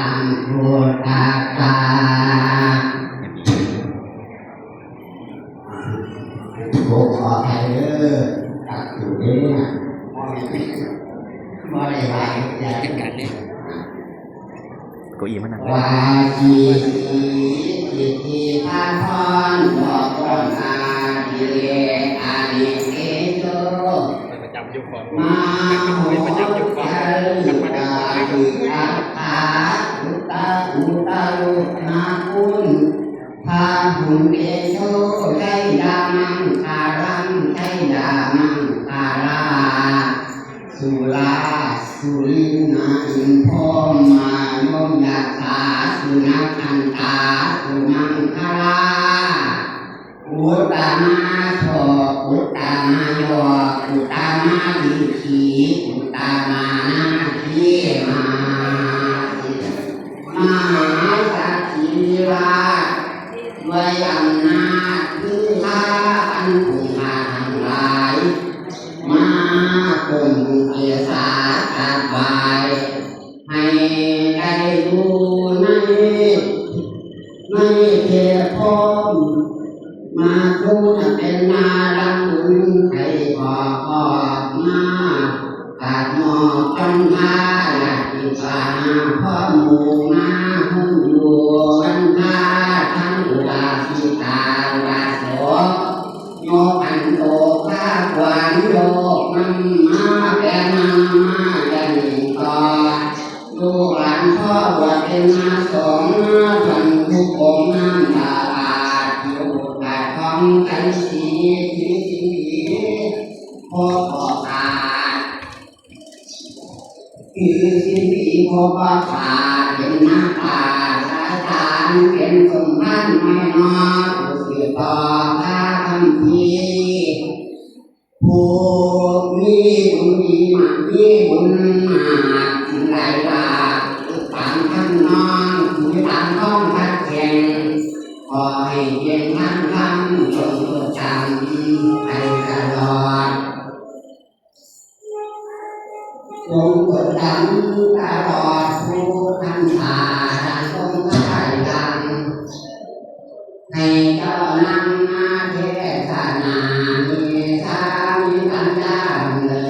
ตังพุทธัสสะโอ้ขอใครเด้อตัดอยู่เนี่ยบ่ได้ไหวอย่าจัดการเลยก้าอี้มันนั่งวาจีสิทธิพาทอนบอกก่อนอาดิเรกอาดิเกโตประจำยุคของมาโห เดโชใจดามังคารังใจดามังคาราสุลาสุลินาอินพอมาโยมยาตาสุนัขันตาสุนังคาราอุตตมาโสอุตตมา พ่อหมูนาหุ่นอยู่วันพาทั้งอุบาสิตาอุบาโสโยกันโตข้าขวา นโยกมันมาแกมามาแกนิกอลูกหลาเป็นมาสองพันทุกองค์น้ำตาลาดอยู่กาของกันสีสีสีพอขอขาดคือสิ่งที่พอขอขาดเป็นหน้าตาสายตาเป็นสมบัติไม่นอผู้สืบต่อพาคำพีผู้มีบุญมีมากมีบุญมากถึงหลายลาฝังข้างนองถือตามท้องทัดแข่งขอให้เพียงท่านท่านจงจดจำไป จงจดจำตลอดผู้ท่านผ่าดังต้นไม้ดังให้เจ้านั่งมาเทศนามีสามีปัญญาเลย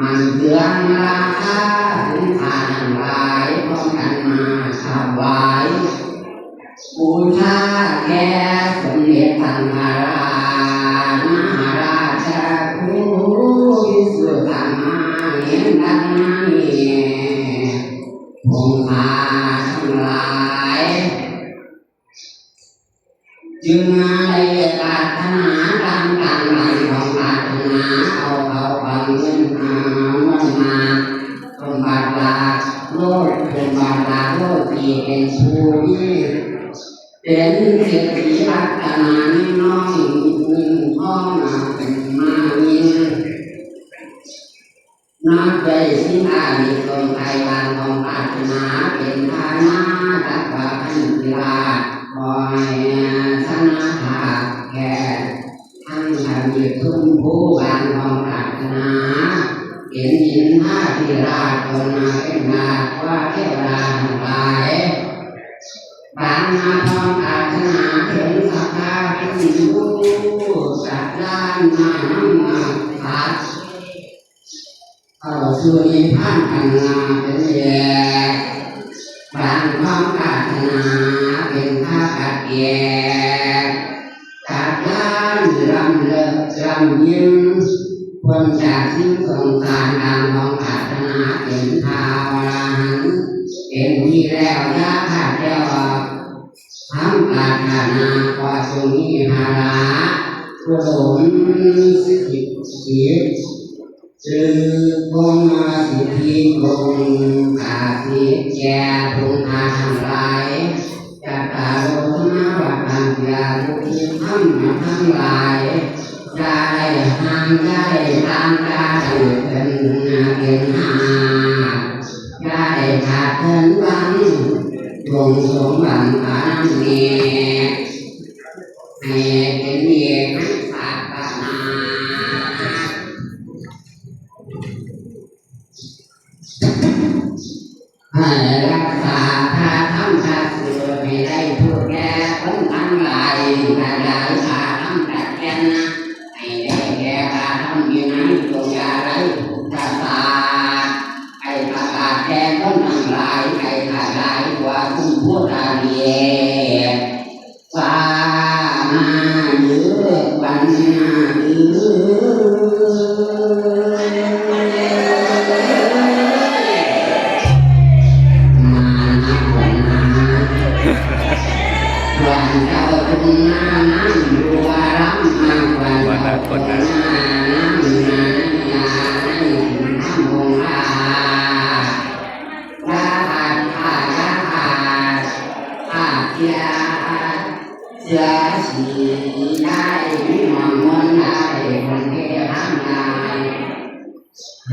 มันนารังกานาบุตโตได้เมืองอาลาเป็นนาให้เป็นให้เป็นอามันเดืองราคาถึงทานหลายพร้อมกันมาถวายบูชาแก่สมเด็จพันธา ที่เป็นผู้นี้เป็นเศรษฐีรัตนานิน้องเงินทอมาเป็นมาวินนับใจสิอาดิตนไทยบานของปรารถนาเป็นฐานะตักบาพันธิราชคอยสนาหาแก่ทั้งทำยิทุ่มผู้บานของปรารถนาเห็นหินห้าที่ราชคนมาเป็นนาว่าเทวดาทั้งหลาย บางมาพรปรารถนาถึงสักการะเป็นผู้สัตว์ด้านมามาพัดเข้าสู่นิพพานกันนาเป็นแย่บางความปรารถนาเป็นข้ากัดแย่จากด้านรำเลิศรำยิ้มควรจากสิ่งสงสารตามของปรารถนาเป็นทาวราหันเป็นที่แล้วยาขาดเดียว ทำปรารถนาขอทรงมีภาระกุศลสิทธิสิทธิจึงคงมาสิทธิคงขาสิแก่ทุกอาทั้งหลายจัตตาโลนาวัฏตังยาทุกทิทั้งทั้งหลาย ได้ห่างได้ตามกาถือ งสมบัติปาเมียให้เป็นเมียทั้งศาสนาให้รักษาพระธรรมชาติสืบให้ได้ทุกแก่คนทั้งหลายขยายสาธรรมแต่แก่นใเยนฟ้ามาเยือวันนาเ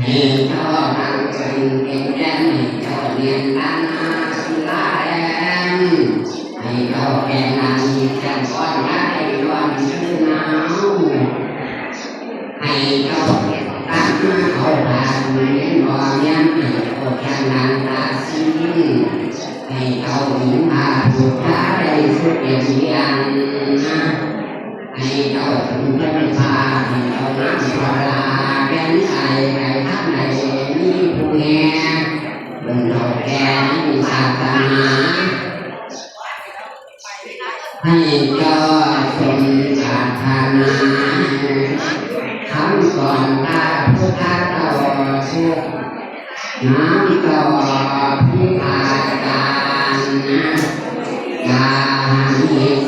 ให้เขาตั้งเป็นเป็นแดนให้เจ้าเรียนตั้งอาศิลาแดงให้เขาแก่นานมีแก่ก้อนได้ร้อนชื่อหนาวให้เขาตั้งเอาผ่านเลี้ย ให้ยอดสมปรารถนาคำก่อนพระพุทธเจ้าสุขน้ำต่อพิพาการยาหิ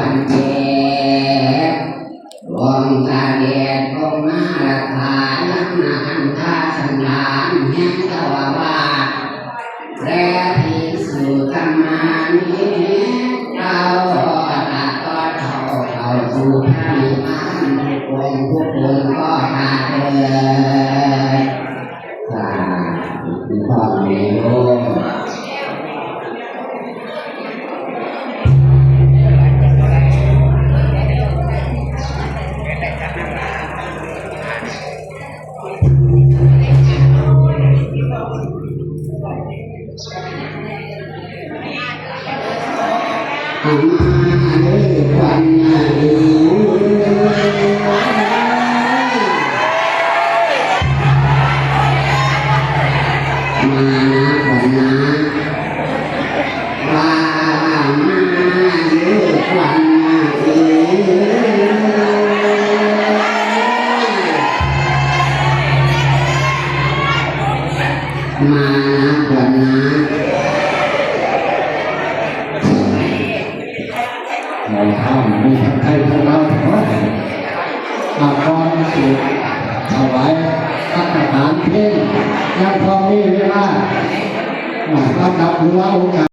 มานะบวชนะเราทำมีทั้งไทยทั้งเราทั้งว่าอาพรสุดถวายอัตถารเพ่งยังพอมีเวลาอ่าก็นับถือว่าโอกาส